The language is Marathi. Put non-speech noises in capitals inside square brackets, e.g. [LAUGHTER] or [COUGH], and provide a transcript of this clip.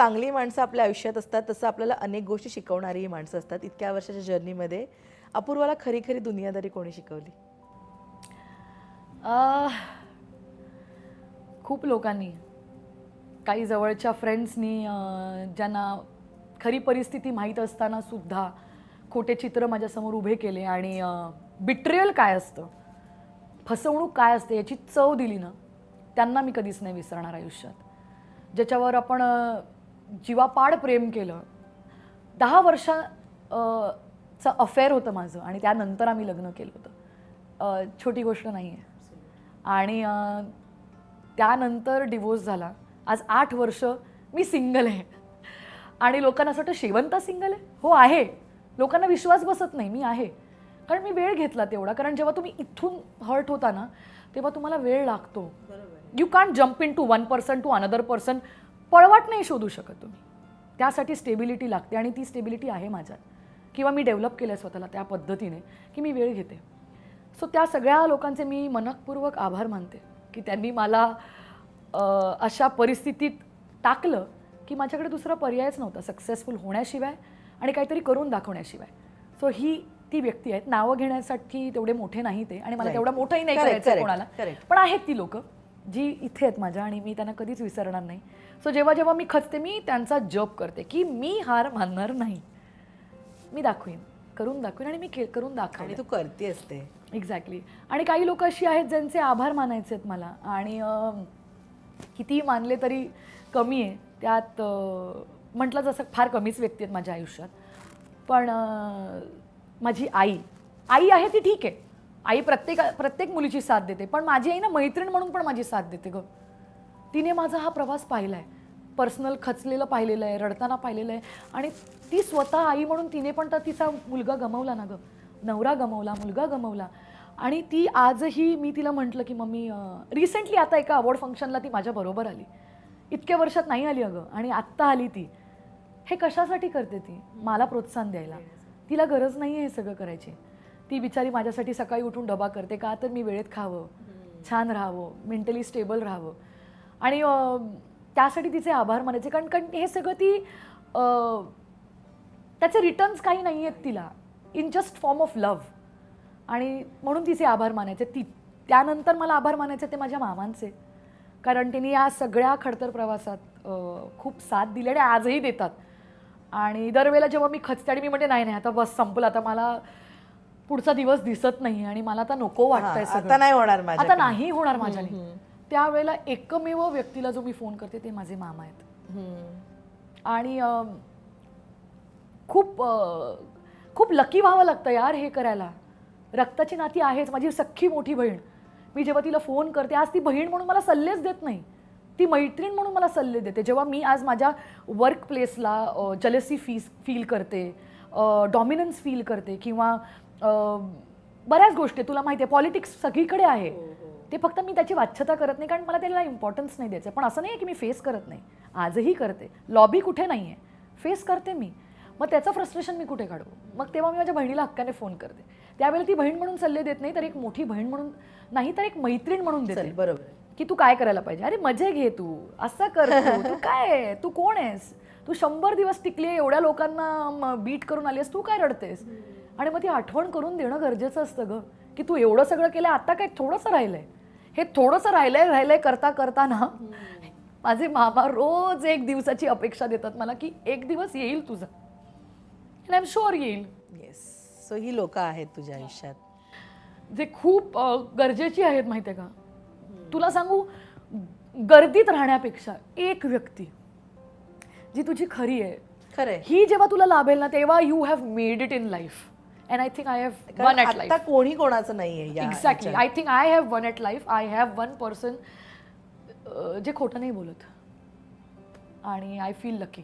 चांगली माणसं आपल्या आयुष्यात असतात तसं आपल्याला अनेक गोष्टी शिकवणारीही माणसं असतात. इतक्या वर्षाच्या जर्नीमध्ये अपूर्वाला खरी खरी दुनियादारी कोणी शिकवली? खूप लोकांनी. काही जवळच्या फ्रेंड्सनी ज्यांना खरी परिस्थिती माहीत असताना सुद्धा खोटे चित्र माझ्यासमोर उभे केले आणि बिट्रियल काय असतं? फसवणूक काय असते याची चव दिली ना त्यांना मी कधीच नाही विसरणार आयुष्यात. ज्याच्यावर आपण जीवापाड प्रेम केलं. दहा वर्षा चं अफेअर होतं माझं आणि त्यानंतर आम्ही लग्न केलं होतं. छोटी गोष्ट नाही आहे आणि त्यानंतर डिवोर्स झाला. आज आठ वर्ष मी सिंगल आहे. आणि लोकांना असं वाटतं शेवंता सिंगल आहे? हो आहे. लोकांना विश्वास बसत नाही. मी आहे. कारण मी वेळ घेतला तेवढा. कारण जेव्हा तुम्ही इथून हर्ट होता ना तेव्हा तुम्हाला वेळ लागतो. You can't jump in to one person to another person पळवाट नाही शोधू शकत तुम्ही. त्यासाठी स्टेबिलिटी लागते आणि ती स्टेबिलिटी आहे माझ्यात. किंवा मी डेव्हलप केलं आहे स्वतःला त्या पद्धतीने की मी वेळ घेते. सो त्या सगळ्या लोकांचे मी मनपूर्वक आभार मानते की त्यांनी मला अशा परिस्थितीत टाकलं की माझ्याकडे दुसरा पर्यायच नव्हता सक्सेसफुल होण्याशिवाय आणि काहीतरी करून दाखवण्याशिवाय. सो ही ती व्यक्ती आहेत. नावं घेण्यासाठी तेवढे मोठे नाही ते आणि मला. तेवढं मोठंही नाही करायचं कोणाला. पण आहेत ती लोक जी इथे आहेत माझ्या आणि मी त्यांना कधीच विसरणार नाही. सो जेव्हा जेव्हा मी खचते मी त्यांचा जप करते की मी हार मानणार नाही. मी दाखवीन करून दाखवीन आणि मी के करून दाखवेन तू करते असते. एक्झॅक्टली आणि काही लोक अशी आहेत ज्यांचे आभार मानायचे आहेत मला. आणि कितीही मानले तरी कमी आहे. त्यात म्हटलं जसं फार कमीच व्यक्ती आहेत माझ्या आयुष्यात. पण माझी आई आई आहे ती ठीक आहे. आई प्रत्येक प्रत्येक मुलीची साथ देते. पण माझी आई ना मैत्रीण म्हणून पण माझी साथ देते ग. तिने माझा हा प्रवास पाहिला आहे पर्सनल खचलेलं पाहिलेलं आहे रडताना पाहिलेलं आहे आणि ती स्वतः आई म्हणून तिने पण तर तिचा मुलगा गमवला ना गं. नवरा गमवला मुलगा गमवला. आणि ती आजही मी तिला म्हटलं की मम्मी रिसेंटली आता एका अवॉर्ड फंक्शनला ती माझ्याबरोबर आली. इतक्या वर्षात नाही आली अगं. आणि आत्ता आली ती. हे कशासाठी करते ती? मला प्रोत्साहन द्यायला. तिला गरज नाही आहे हे सगळं करायची. ती बिचारी माझ्यासाठी सकाळी उठून डबा करते. का तर मी वेळेत खावं. छान राहावं. मेंटली स्टेबल राहावं. आणि त्यासाठी तिचे आभार मानायचे. कारण कारण हे सगळं ती त्याचे रिटर्न्स काही नाही आहेत तिला. In just form of love आणि म्हणून तिचे आभार मानायचे. ती त्यानंतर मला आभार मानायचे ते माझ्या मामांचे. कारण त्यांनी या सगळ्या खडतर प्रवासात खूप साथ दिली आणि आजही देतात. आणि दरवेळेला जेव्हा मी खचते आणि मी म्हणते नाही नाही आता बस संपलं. आता मला पुढचा दिवस दिसत नाही आणि मला आता नको वाटतंय. आता नाही होणार आता. नाही होणार माझ्याने. त्यावेळेला एकमेव व्यक्तीला जो मी फोन करते ते माझे मामा आहेत. आणि खूप खूप लकी व्हावं लागतं यार हे करायला. रक्ताची नाती आहेच माझी सख्खी मोठी बहीण. मी जेव्हा तिला फोन करते आज ती बहीण म्हणून मला सल्लेच देत नाही. ती मैत्रीण म्हणून मला सल्ले देते. जेव्हा मी आज माझ्या वर्क प्लेसला जलसी फीस फील करते डॉमिनन्स फील करते किंवा बऱ्याच गोष्टी तुला माहिती आहे पॉलिटिक्स सगळीकडे आहे. ते फक्त मी त्याची वाच्यता करत नाही कारण मला त्याला इम्पॉर्टन्स नाही द्यायचं. पण असं नाही आहे की मी फेस करत नाही. आजही करते. लॉबी कुठे नाही आहे फेस करते मी. मग त्याचं फ्रस्ट्रेशन मी कुठे काढू? मग तेव्हा मी माझ्या बहिणीला हक्काने फोन करते. त्यावेळेला ती बहीण म्हणून सल्ले देत नाही तर एक मोठी बहीण म्हणून नाही तर एक मैत्रीण म्हणून देते. बरोबर आहे. की तू काय करायला पाहिजे? अरे मजे घे तू. असं कर तू. [LAUGHS] काय आहे? तू कोण आहेस? तू शंभर दिवस टिकली एवढ्या लोकांना बीट करून आलीस तू काय रडतेस? आणि मग ती आठवण करून देणं गरजेचं असतं ग. की तू एवढं सगळं केलं आता काय थोडंसं राहिलंय? हे थोडंसं राहिलंय राहिलंय करता करता ना माझे मामा रोज एक दिवसाची अपेक्षा देतात मला की एक दिवस येईल तुझा. आय एम शुअर येईल. येस सो ही लोक आहेत तुझ्या आयुष्यात. जे खूप गरजेची आहेत माहिती आहे का? तुला सांगू गर्दीत राहण्यापेक्षा एक व्यक्ती जी तुझी खरी आहे खरंय. ही जेव्हा तुला लाभेल ना तेव्हा you have made it in life and I think I have won at आता लाईफ कोणी कोणाचं नाहीये या exactly I think I have won at life I have one person जे खोटं नाही बोलत. आणि आय फील लकी